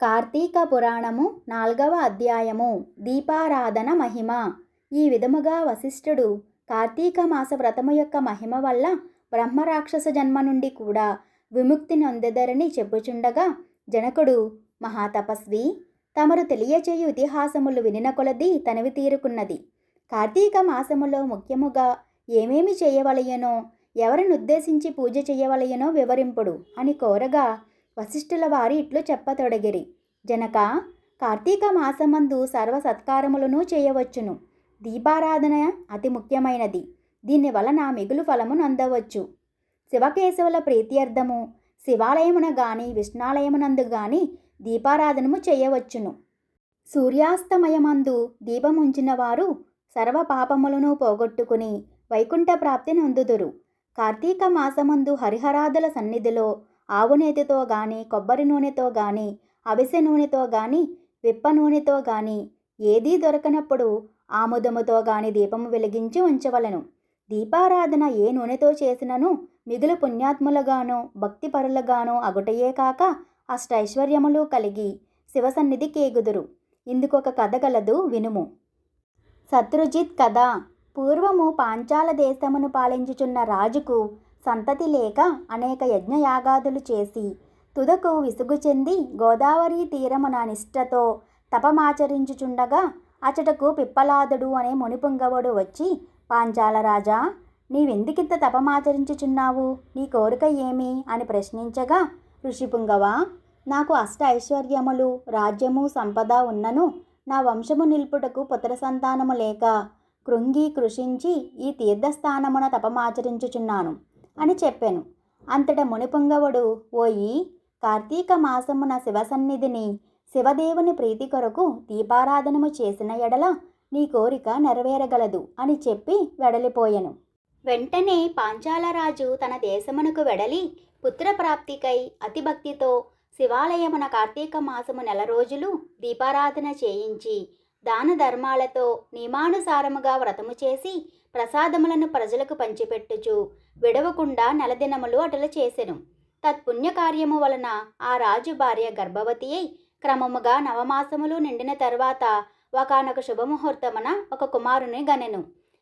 కార్తీక పురాణము నాల్గవ అధ్యాయము దీపారాధన మహిమ. ఈ విధముగా వశిష్ఠుడు కార్తీక మాస వ్రతము యొక్క మహిమ వల్ల బ్రహ్మరాక్షస జన్మ నుండి కూడా విముక్తి నొందెదరని చెప్పుచుండగా జనకుడు మహాతపస్వి తమరు తెలియచేయు ఇతిహాసములు వినిన కొలది తనివి తీరుకున్నది. కార్తీక మాసములో ముఖ్యముగా ఏమేమి చేయవలయనో ఎవరిని ఉద్దేశించి పూజ చేయవలయనో వివరింపుడు అని కోరగా వశిష్ఠుల వారి ఇట్లు చెప్పతొడగిరి. జనక కార్తీక మాసమందు సర్వ సత్కారములను చేయవచ్చును. దీపారాధన అతి ముఖ్యమైనది. దీని వలన మిగులు ఫలము నందవచ్చు. శివకేశవుల ప్రీత్యర్థము శివాలయమున గాని విష్ణాలయమునందు గాని దీపారాధనము చేయవచ్చును. సూర్యాస్తమయమందు దీపముంచిన వారు సర్వ పాపములను పోగొట్టుకుని వైకుంఠ ప్రాప్తి నొందుదురు. కార్తీక మాసమందు హరిహరాదుల సన్నిధిలో ఆవు నేతితో గాని కొబ్బరి నూనెతో గాని అవిసె నూనెతో గాని విప్ప నూనెతో గాని ఏదీ దొరకనప్పుడు ఆముదముతో గాని దీపము వెలిగించి ఉంచవలను. దీపారాధన ఏ నూనెతో చేసినను మిగులు పుణ్యాత్ములుగాను భక్తిపరులుగాను అగుటయే కాక అష్టైశ్వర్యములు కలిగి శివసన్నిధి కేగుదురు. ఇందుకొక కథ గలదు వినుము. శత్రుజిత్ కథ. పూర్వము పాంచాల దేశమును పాలించుచున్న రాజుకు సంతతి లేక అనేక యజ్ఞయాగాదులు చేసి తుదకు విసుగు చెంది గోదావరి తీరమున నిష్ఠతో తపమాచరించుచుండగా అచటకు పిప్పలాదుడు అనే మునిపుంగవుడు వచ్చి పాంచాల రాజా నీవెందుకింత తపమాచరించుచున్నావు? నీ కోరిక ఏమి అని ప్రశ్నించగా ఋషిపుంగవ నాకు అష్ట ఐశ్వర్యములు రాజ్యము సంపద ఉన్నను నా వంశము నిల్పుటకు పుత్ర సంతానము లేక కృంగి కృషించి ఈ తీర్థస్థానమున తపమాచరించుచున్నాను. అని చెప్పాను. అంతట మునిపుంగవుడు ఓయి కార్తీక మాసమున శివసన్నిధిని శివదేవుని ప్రీతి కొరకు దీపారాధనము చేసిన ఎడల నీ కోరిక నెరవేరగలదు అని చెప్పి వెడలిపోయాను. వెంటనే పాంచాలరాజు తన దేశమునకు వెడలి పుత్రప్రాప్తికై అతిభక్తితో శివాలయమున కార్తీక మాసము నెల రోజులు దీపారాధన చేయించి దాన ధర్మాలతో నియమానుసారముగా వ్రతము చేసి ప్రసాదములను ప్రజలకు పంచిపెట్టుచు విడవకుండా నెలదినములు అటలు చేసెను. తత్పుణ్యకార్యము వలన ఆ రాజు భార్య గర్భవతి అయి క్రమముగా నవమాసములు నిండిన తర్వాత ఒకనొక శుభముహూర్తమున ఒక కుమారుని గనెను.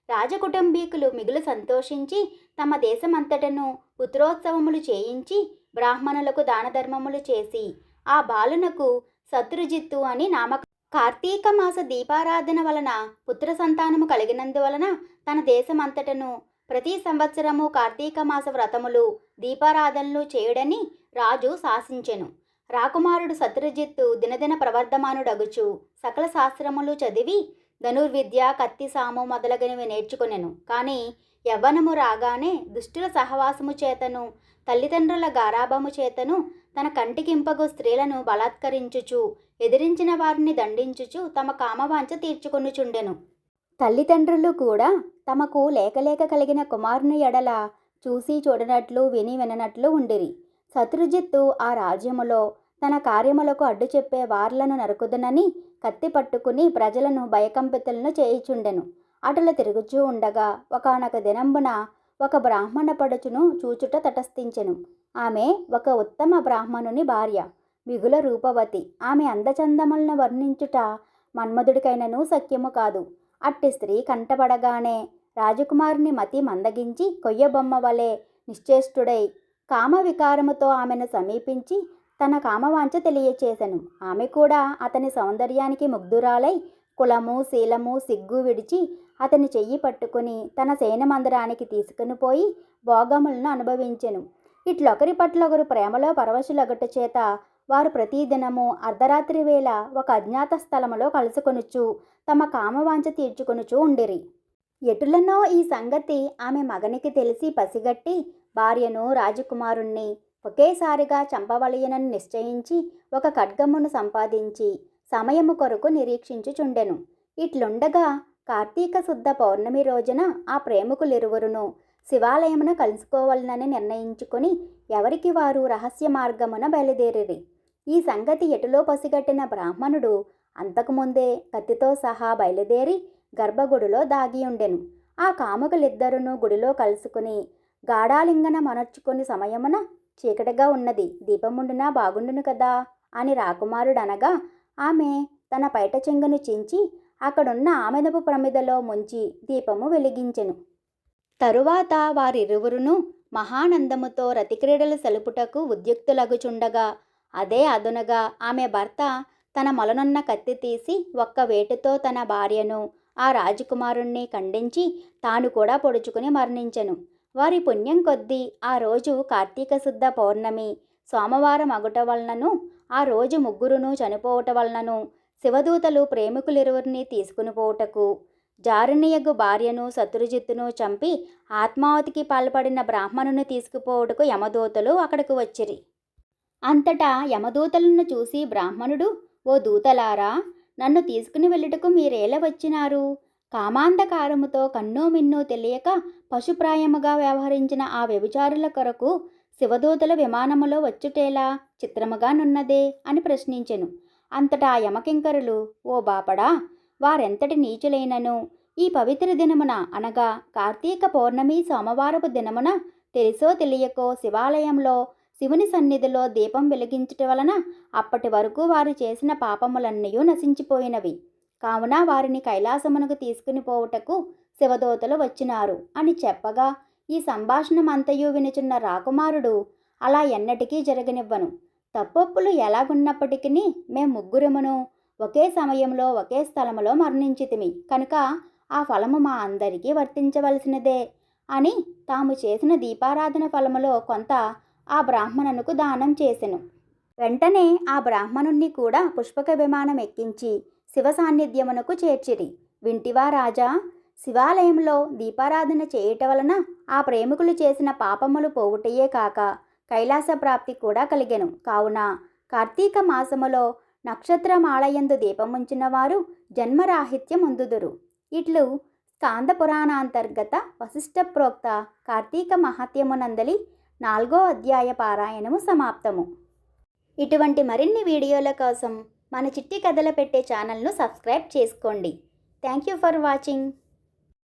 రాజకుటుంబీకులు మిగులు సంతోషించి తమ దేశమంతటను పుత్రోత్సవములు చేయించి బ్రాహ్మణులకు దానధర్మములు చేసి ఆ బాలునకు శత్రుజిత్తు అని నామక కార్తీక మాస దీపారాధన వలన పుత్ర సంతానము కలిగినందువలన తన దేశమంతటను ప్రతి సంవత్సరము కార్తీక మాస వ్రతములు దీపారాధనలు చేయడని రాజు శాసించెను. రాకుమారుడు శత్రుజిత్తు దినదిన ప్రవర్ధమానుడగుచు సకల శాస్త్రములు చదివి ధనుర్విద్య కత్తి సాము మొదలగునవి నేర్చుకొనెను. కానీ యవ్వనము రాగానే దుష్టుల సహవాసము చేతను తల్లిదండ్రుల గారాభము చేతను తన కంటికింపగు స్త్రీలను బలాత్కరించుచు ఎదిరించిన వారిని దండించుచు తమ కామవాంఛ తీర్చుకొనుచుండెను. తల్లిదండ్రులు కూడా తమకు లేకలేక కలిగిన కుమారుని ఎడల చూసి చూడనట్లు విని విననట్లు ఉండిరి. శత్రుజిత్తు ఆ రాజ్యములో తన కార్యములకు అడ్డు చెప్పే వార్లను నరుకుదనని కత్తి పట్టుకుని ప్రజలను భయకంపితులను చేయిచుండెను. అటలు తిరుగుచూ ఉండగా ఒకనొక దినంబున ఒక బ్రాహ్మణ పడుచును చూచుట తటస్థించెను. ఆమె ఒక ఉత్తమ బ్రాహ్మణుని భార్య మిగుల రూపవతి. ఆమె అందచందములను వర్ణించుట మన్మధుడికైనను సఖ్యము కాదు. అట్టి స్త్రీ కంటపడగానే రాజకుమారుని మతి మందగించి కొయ్యబొమ్మ వలె నిశ్చేష్టుడై కామ వికారముతో ఆమెను సమీపించి తన కామవాంఛ తెలియచేశను ఆమె కూడా అతని సౌందర్యానికి ముగ్ధురాలై కులము శీలము సిగ్గు విడిచి అతని చెయ్యి పట్టుకుని తన శయనమందిరానికి తీసుకుని పోయి భోగములను అనుభవించెను. ఇట్లొకరి పట్ల ఒకరు ప్రేమలో పరవశులగట చేత వారు ప్రతిదినము అర్ధరాత్రి వేళ ఒక అజ్ఞాత స్థలములో కలుసుకొనుచు తమ కామవాంఛ తీర్చుకొనుచు ఉండిరి. ఎటులనో ఈ సంగతి ఆమె మగనికి తెలిసి పసిగట్టి భార్యను రాజకుమారుణ్ణి ఒకేసారిగా చంపవలయనని నిశ్చయించి ఒక ఖడ్గమును సంపాదించి సమయము కొరకు నిరీక్షించుచుండెను. ఇట్లుండగా కార్తీక శుద్ధ పౌర్ణమి రోజున ఆ ప్రేమికులిరువురును శివాలయమున కలుసుకోవాలనని నిర్ణయించుకుని ఎవరికి వారు రహస్య మార్గమున బయలుదేరిరి. ఈ సంగతి ఎటులో పసిగట్టిన బ్రాహ్మణుడు అంతకుముందే కత్తితో సహా బయలుదేరి గర్భగుడిలో దాగి ఉండెను ఆ కాముకులిద్దరును గుడిలో కలుసుకుని గాఢాలింగన మనర్చుకుని సమయమున చీకటిగా ఉన్నది. దీపముండునా బాగుండును కదా అని రాకుమారుడనగా ఆమె తన పైట చెంగును చించి అక్కడున్న ఆమెదపు ప్రమిదలో ముంచి దీపము వెలిగించెను. తరువాత వారిరువురును మహానందముతో రతిక్రీడలు సలుపుటకు ఉద్యుక్తులగుచుండగా అదే అదునగా ఆమె భర్త తన మొలనున్న కత్తి తీసి ఒక్క వేటుతో తన భార్యను ఆ రాజకుమారుణ్ణి ఖండించి తాను కూడా పొడుచుకుని మరణించెను. వారి పుణ్యం కొద్దీ ఆ రోజు కార్తీక శుద్ధ పౌర్ణమి సోమవారం అగుట వలనను ఆ రోజు ముగ్గురును చనిపోవట వలనను శివదూతలు ప్రేమికులిరువురిని తీసుకుని పోవుటకు. జారునియగు భార్యను శత్రుజిత్తును చంపి ఆత్మావతికి పాల్పడిన బ్రాహ్మణుని తీసుకుపోవుటకు యమదూతలు అక్కడికి వచ్చిరి. అంతటా యమదూతలను చూసి బ్రాహ్మణుడు ఓ దూతలారా నన్ను తీసుకుని వెళ్ళుటకు మీరేల వచ్చినారు? కామాంధకారముతో కన్నూ మిన్నూ తెలియక పశుప్రాయముగా వ్యవహరించిన ఆ వ్యభిచారుల కొరకు శివదూతల విమానములో వచ్చుటేలా చిత్రముగా నున్నదే అని ప్రశ్నించెను. అంతటా యమకింకరులు ఓ బాపడా వారెంతటి నీచులైనను? ఈ పవిత్ర దినమున అనగా కార్తీక పౌర్ణమి సోమవారపు దినమున తెలిసో తెలియకో శివాలయంలో శివుని సన్నిధిలో దీపం వెలిగించటం వలన అప్పటి వరకు వారు చేసిన పాపములన్నీ నశించిపోయినవి. కావున వారిని కైలాసమునకు తీసుకుని పోవుటకు శివదూతలు వచ్చినారు అని చెప్పగా ఈ సంభాషణమంతయు వినుచున్న రాకుమారుడు అలా ఎన్నటికీ జరగనివ్వను. తప్పొప్పులు ఎలాగున్నప్పటికీ మేము ముగ్గురమును ఒకే సమయంలో ఒకే స్థలములో మరణించితిమి. కనుక ఆ ఫలము మా అందరికీ వర్తించవలసినదే అని తాము చేసిన దీపారాధన ఫలములో కొంత ఆ బ్రాహ్మణునకు దానం చేసెను. వెంటనే ఆ బ్రాహ్మణుణ్ణి కూడా పుష్పక విమానం ఎక్కించి శివ సాన్నిధ్యమునకు చేర్చిరి. వింటివా రాజా శివాలయంలో దీపారాధన చేయుట వలన ఆ ప్రేమికులు చేసిన పాపములు పోగుటయే కాక కైలాస ప్రాప్తి కూడా కలిగెను. కావున కార్తీక మాసములో నక్షత్రమాలయందు దీపముంచిన వారు జన్మరాహిత్యం అందుదురు ఇట్లు స్కాంద పురాణాంతర్గత వశిష్ఠ ప్రోక్త కార్తీక మహాత్యమునందలి నాలుగో అధ్యాయ పారాయణము సమాప్తము. ఇటువంటి మరిన్ని వీడియోల కోసం మన చిట్టి కథల పెట్టే ఛానల్ను సబ్స్క్రైబ్ చేసుకోండి. Thank you for watching.